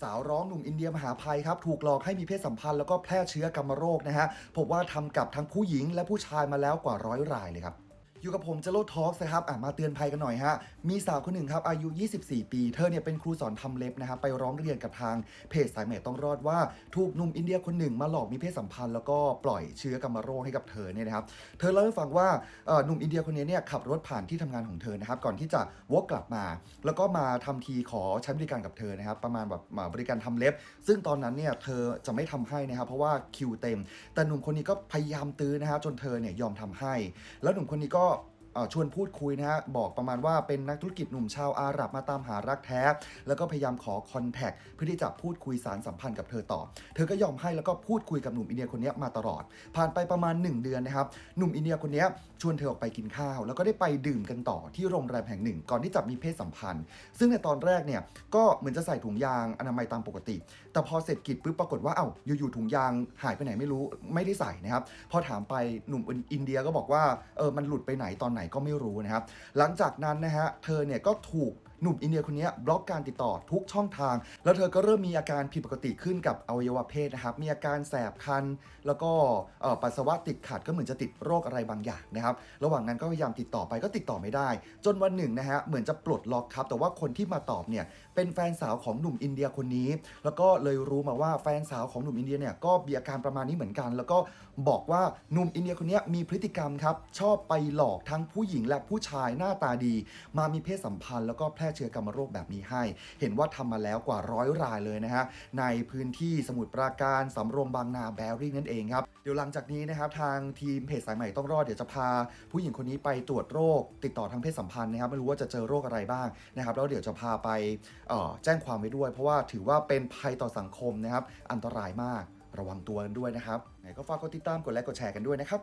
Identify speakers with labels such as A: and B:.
A: สาวร้องหนุ่มอินเดียมหาภัยครับ ถูกหลอกให้มีเพศสัมพันธ์แล้วก็แพร่เชื้อกรรมโรคนะฮะพบว่าทำกับทั้งผู้หญิงและผู้ชายมาแล้วกว่าร้อยรายเลยครับ อยู่กับผมเจโรทอล์กนะครับอะมาเตือนภัยกันหน่อยฮะ มีสาวคนหนึ่งครับ อายุ 24 ปี เธอเนี่ยเป็นครูสอนทำเล็บนะครับ ไปร้องเรียนกับทางเพจสายใหม่ต้องรอดว่า ถูกหนุ่มอินเดียคนหนึ่งมาหลอกมีเพศสัมพันธ์แล้วก็ปล่อยเชื้อกรรมโรคให้กับเธอเนี่ยนะครับ เธอเล่าให้ฟังว่าหนุ่มอินเดียคนนี้เนี่ยขับรถผ่านที่ทำงานของเธอนะครับ ก่อนที่จะวกกลับมา แล้วก็มาทำทีขอใช้บริการกับเธอนะครับ ประมาณแบบบริการทำเล็บ ซึ่งตอนนั้นเนี่ยเธอจะไม่ทำให้นะครับ เพราะว่าคิวเต็ม แต่หนุ่มคนนี้ก็พยายามตื้อนะฮะจนเธอเนี่ยยอมทำให้ แล้วหนุ่มคนนี้ก็ ชวนพูดคุยนะฮะบอกประมาณว่าเป็นนักธุรกิจหนุ่มชาวอาหรับมาตามหารักแท้ แล้วก็พยายามขอคอนแทคเพื่อที่จะพูดคุยสารสัมพันธ์กับเธอต่อ เธอก็ยอมให้แล้วก็พูดคุยกับหนุ่มอินเดียคนนี้มาตลอด ผ่านไปประมาณ 1 เดือนนะครับหนุ่มอินเดียคนนี้ชวนเธอออกไปกินข้าว แล้วก็ได้ไปดื่มกันต่อที่โรงแรมแห่งหนึ่ง ก่อนที่จะมีเพศสัมพันธ์ ซึ่งในตอนแรกเนี่ยก็เหมือนจะใส่ถุงยางอนามัยตามปกติ แต่พอเสร็จกิจปุ๊บปรากฏว่าเอ้าอยู่ๆถุงยางหายไปไหนไม่รู้ไม่ได้ใส่นะครับพอถามไปหนุ่มอินเดียก็บอกว่าเออมันหลุดไปไหนตอนไหนก็ไม่รู้นะครับ หลังจากนั้นนะฮะเธอเนี่ยก็ถูกหนุ่มอินเดียคนนี้บล็อกการติดต่อทุกช่องทาง แล้วเธอก็เริ่มมีอาการผิดปกติขึ้นกับอวัยวะเพศนะครับ มีอาการแสบคัน แล้วก็ปัสสาวะติดขัดก็เหมือนจะติดโรคอะไรบางอย่างนะครับ ระหว่างนั้นก็พยายามติดต่อไปก็ติดต่อไม่ได้ จนวันหนึ่งนะฮะเหมือนจะปลดล็อกครับ แต่ว่าคนที่มาตอบเนี่ยเป็นแฟนสาวของหนุ่มอินเดียคนนี้ แล้วก็เลยรู้มาว่าแฟนสาวของหนุ่มอินเดียเนี่ยก็มีอาการประมาณนี้เหมือนกัน แล้วก็บอกว่าหนุ่มอินเดียคนนี้มีพฤติกรรมครับชอบไปหลอกทั้งผู้หญิงและผู้ชายหน้าตาดี มามีเพศสัมพันธ์แล้วก็แพร่เชื้อกรรมโรคแบบนี้ให้ เห็นว่าทำมาแล้วกว่าร้อยรายเลยนะฮะในพื้นที่สมุทรปราการสำโรงบางนาแบริ่งนั่นเองครับเดี๋ยวหลังจากนี้นะครับทางทีมเพจสายใหม่ต้องรอดเดี๋ยวจะพา ผู้หญิงคนนี้ไปตรวจโรค ติดต่อทางเพศสัมพันธ์นะครับไม่รู้ว่าจะเจอโรคอะไรบ้างนะครับแล้วเดี๋ยวจะพาไปออแจ้งความไว้ด้วย เพราะว่าถือว่าเป็นภัยต่อสังคมนะครับอันตรายมากระวังตัวกันด้วยนะครับไหนก็ฝากกดติดตามกดไลค์กดแชร์กันด้วยนะครับ